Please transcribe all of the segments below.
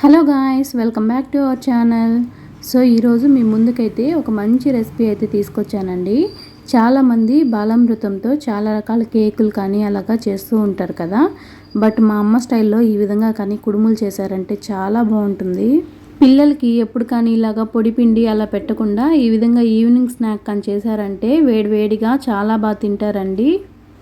Hello guys welcome back to our channel. So ఈరోజు మీ ముందుకైతే ఒక మంచి రెసిపీ అయితే తీసుకొచ్చానండి. చాలామంది బాలామృతంతో చాలా రకాల కేకులు కానీ అలాగా చేస్తూ ఉంటారు కదా. బట్ మా అమ్మ స్టైల్లో ఈ విధంగా కానీ కుడుములు చేశారంటే చాలా బాగుంటుంది. పిల్లలకి ఎప్పుడు కానీ ఇలాగా పొడి పిండి అలా పెట్టకుండా ఈ విధంగా ఈవినింగ్ స్నాక్ కానీ చేశారంటే వేడివేడిగా చాలా బాగా తింటారండి.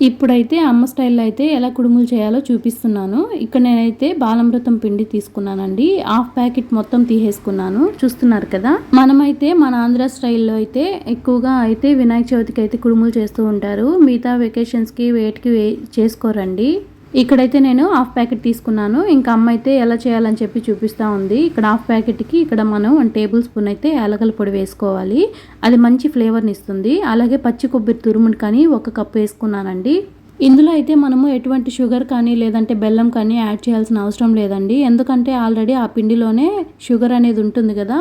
ఇప్పుడైతే అమ్మ స్టైల్లో అయితే ఎలా కుడుములు చేయాలో చూపిస్తున్నాను. ఇక్కడ నేనైతే బాలమృతం పిండి తీసుకున్నానండి. హాఫ్ ప్యాకెట్ మొత్తం తీసేసుకున్నాను. చూస్తున్నారు కదా? మనమైతే మన ఆంధ్ర స్టైల్లో అయితే ఎక్కువగా అయితే వినాయక చవితికి అయితే కుడుములు చేస్తూ ఉంటారు. మిగతా వెకేషన్స్కి వేటికి చేసుకోరండి. ఇక్కడైతే నేను హాఫ్ ప్యాకెట్ తీసుకున్నాను. ఇంకా అమ్మ అయితే ఎలా చేయాలని చెప్పి చూపిస్తూ ఉంది. ఇక్కడ హాఫ్ ప్యాకెట్కి ఇక్కడ మనం వన్ టేబుల్ స్పూన్ అయితే యాలకల పొడి వేసుకోవాలి. అది మంచి ఫ్లేవర్ని ఇస్తుంది. అలాగే పచ్చి కొబ్బరి తురుముని కానీ ఒక కప్పు వేసుకున్నానండి. ఇందులో అయితే మనము ఎటువంటి షుగర్ కానీ లేదంటే బెల్లం కానీ యాడ్ చేయాల్సిన అవసరం లేదండి. ఎందుకంటే ఆల్రెడీ ఆ పిండిలోనే షుగర్ అనేది ఉంటుంది కదా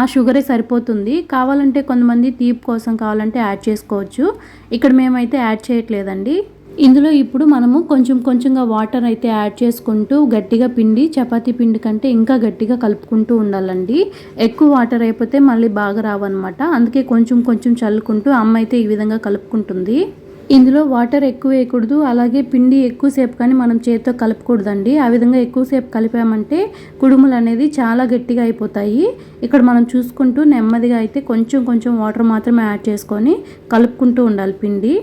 ఆ షుగరే సరిపోతుంది. కావాలంటే కొంతమంది తీపి కోసం కావాలంటే యాడ్ చేసుకోవచ్చు. ఇక్కడ మేమైతే యాడ్ చేయట్లేదండి. ఇందులో ఇప్పుడు మనము కొంచెం కొంచెంగా వాటర్ అయితే యాడ్ చేసుకుంటూ గట్టిగా పిండి చపాతీ పిండి కంటే ఇంకా గట్టిగా కలుపుకుంటూ ఉండాలండి. ఎక్కువ వాటర్ అయిపోతే మళ్ళీ బాగా రావన్నమాట. అందుకే కొంచెం కొంచెం చల్లుకుంటూ అమ్మ అయితే ఈ విధంగా కలుపుకుంటుంది. ఇందులో వాటర్ ఎక్కువ వేయకూడదు అలాగే పిండి ఎక్కువసేపు కానీ మనం చేతితో కలపకూడదండి. ఆ విధంగా ఎక్కువసేపు కలిపామంటే కుడుములు అనేది చాలా గట్టిగా అయిపోతాయి. ఇక్కడ మనం చూసుకుంటూ నెమ్మదిగా అయితే కొంచెం కొంచెం వాటర్ మాత్రమే యాడ్ చేసుకొని కలుపుకుంటూ ఉండాలి పిండి.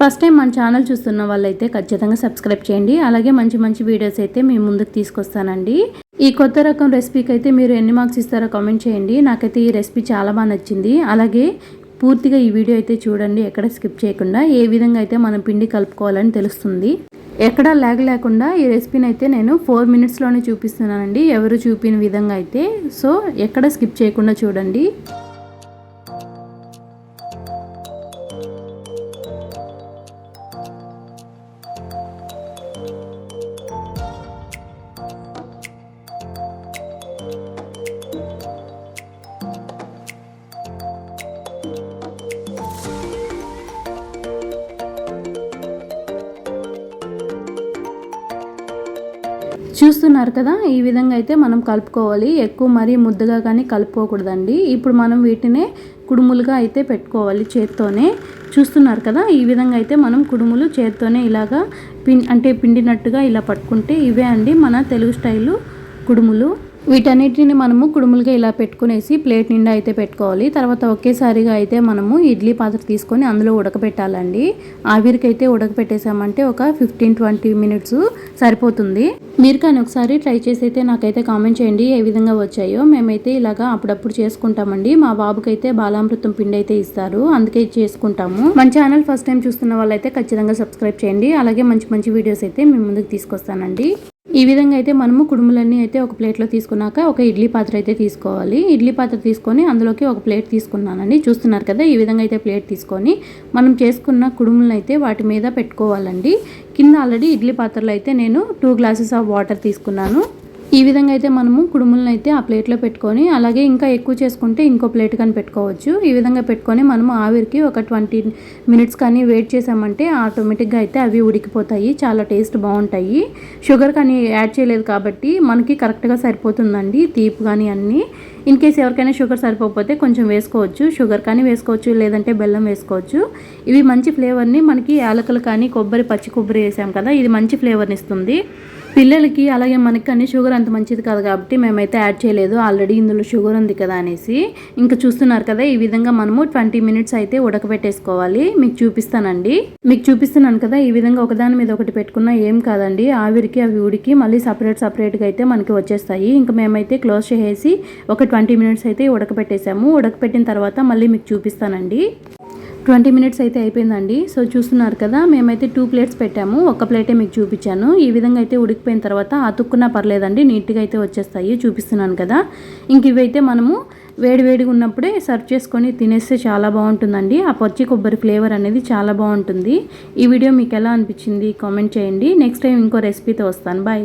ఫస్ట్ టైం మన ఛానల్ చూస్తున్న వాళ్ళైతే ఖచ్చితంగా సబ్స్క్రైబ్ చేయండి. అలాగే మంచి మంచి వీడియోస్ అయితే మీ ముందుకు తీసుకొస్తానండి. ఈ కొత్త రకం రెసిపీకి అయితే మీరు ఎన్ని మార్క్స్ ఇస్తారో కామెంట్ చేయండి. నాకైతే ఈ రెసిపీ చాలా బాగా నచ్చింది. అలాగే పూర్తిగా ఈ వీడియో అయితే చూడండి. ఎక్కడ స్కిప్ చేయకుండా ఏ విధంగా అయితే మనం పిండి కలుపుకోవాలని తెలుస్తుంది. ఎక్కడా ల్యాగ్ లేకుండా ఈ రెసిపీని అయితే నేను ఫోర్ మినిట్స్లోనే చూపిస్తున్నానండి. ఎవరు చూపిన విధంగా అయితే. సో ఎక్కడ స్కిప్ చేయకుండా చూడండి. చూస్తున్నారు కదా ఈ విధంగా అయితే మనం కలుపుకోవాలి. ఎక్కువ మరీ ముద్దగా కానీ కలుపుకోకూడదండి. ఇప్పుడు మనం వీటినే కుడుములుగా అయితే పెట్టుకోవాలి చేత్తోనే. చూస్తున్నారు కదా ఈ విధంగా అయితే మనం కుడుములు చేత్తోనే ఇలాగా పిన్ అంటే పిండినట్టుగా ఇలా పట్టుకుంటే ఇవే అండి మన తెలుగు స్టైలు కుడుములు. వీటన్నిటిని మనము కుడుములుగా ఇలా పెట్టుకునేసి ప్లేట్ నిండా అయితే పెట్టుకోవాలి. తర్వాత ఒకేసారిగా అయితే మనము ఇడ్లీ పాత్ర తీసుకొని అందులో ఉడకబెట్టాలండి. ఆవిరికి అయితే ఉడకబెట్టేసామంటే ఒక ఫిఫ్టీన్ ట్వంటీ మినిట్స్ సరిపోతుంది. మీరు కానీ ఒకసారి ట్రై చేసి అయితే నాకైతే కామెంట్ చేయండి ఏ విధంగా వచ్చాయో. మేమైతే ఇలాగా అప్పుడప్పుడు చేసుకుంటామండి. మా బాబుకైతే బాలామృతం పిండి అయితే ఇస్తారు. అందుకే చేసుకుంటాము. మన ఛానల్ ఫస్ట్ టైం చూస్తున్న వాళ్ళైతే ఖచ్చితంగా సబ్స్క్రైబ్ చేయండి. అలాగే మంచి మంచి వీడియోస్ అయితే మేము ముందుకు తీసుకొస్తానండి. ఈ విధంగా అయితే మనము కుడుములన్నీ అయితే ఒక ప్లేట్లో తీసుకున్నాక ఒక ఇడ్లీ పాత్ర అయితే తీసుకోవాలి. ఇడ్లీ పాత్ర తీసుకొని అందులోకి ఒక ప్లేట్ తీసుకున్నానండి. చూస్తున్నారు కదా ఈ విధంగా అయితే ప్లేట్ తీసుకొని మనం చేసుకున్న కుడుములను అయితే వాటి మీద పెట్టుకోవాలండి. కింద ఆల్రెడీ ఇడ్లీ పాత్రలో అయితే నేను టూ గ్లాసెస్ ఆఫ్ వాటర్ తీసుకున్నాను. ఈ విధంగా అయితే మనము కుడుములను అయితే ఆ ప్లేట్లో పెట్టుకొని అలాగే ఇంకా ఎక్కువ చేసుకుంటే ఇంకో ప్లేట్ కానీ పెట్టుకోవచ్చు. ఈ విధంగా పెట్టుకొని మనము ఆవిరికి ఒక ట్వంటీ మినిట్స్ కానీ వెయిట్ చేసామంటే ఆటోమేటిక్గా అయితే అవి ఉడికిపోతాయి చాలా టేస్ట్ బాగుంటాయి. షుగర్ కానీ యాడ్ చేయలేదు కాబట్టి మనకి కరెక్ట్గా సరిపోతుందండి తీపి కానీ అన్నీ. ఇన్ కేస్ ఎవరికైనా షుగర్ సరిపోకపోతే కొంచెం వేసుకోవచ్చు షుగర్ కానీ వేసుకోవచ్చు లేదంటే బెల్లం వేసుకోవచ్చు. ఇవి మంచి ఫ్లేవర్ని మనకి యాలకులు కానీ కొబ్బరి పచ్చి కొబ్బరి వేసాం కదా ఇది మంచి ఫ్లేవర్ని ఇస్తుంది. పిల్లలకి అలాగే మనకి అన్ని షుగర్ అంత మంచిది కాదు కాబట్టి మేమైతే యాడ్ చేయలేదు. ఆల్రెడీ ఇందులో షుగర్ ఉంది కదా అనేసి. ఇంకా చూస్తున్నారు కదా ఈ విధంగా మనము ట్వంటీ మినిట్స్ అయితే ఉడకబెట్టేసుకోవాలి. మీకు చూపిస్తానండి. మీకు చూపిస్తున్నాను కదా ఈ విధంగా ఒకదాని మీద ఒకటి పెట్టుకున్నా ఏం కాదండి. ఆవిరికి అవి ఉడికి మళ్ళీ సపరేట్ సపరేట్గా అయితే మనకి వచ్చేస్తాయి. ఇంకా మేమైతే క్లోజ్ చేసేసి ఒక ట్వంటీ మినిట్స్ అయితే ఉడకబెట్టేసాము. ఉడకపెట్టిన తర్వాత మళ్ళీ మీకు చూపిస్తానండి. ట్వంటీ మినిట్స్ అయితే అయిపోయిందండి. సో చూస్తున్నారు కదా మేమైతే టూ ప్లేట్స్ పెట్టాము. ఒక ప్లేటే మీకు చూపించాను. ఈ విధంగా అయితే ఉడికిపోయిన తర్వాత అతుక్కున్నా పర్లేదండి. నీట్గా అయితే వచ్చేస్తాయి చూపిస్తున్నాను కదా. ఇంక ఇవైతే మనము వేడి వేడిగా ఉన్నప్పుడే సర్వ్ చేసుకొని తినేస్తే చాలా బాగుంటుందండి. ఆ పచ్చి కొబ్బరి ఫ్లేవర్ అనేది చాలా బాగుంటుంది. ఈ వీడియో మీకు ఎలా అనిపించింది కామెంట్ చేయండి. నెక్స్ట్ టైం ఇంకో రెసిపీతో వస్తాను. బాయ్.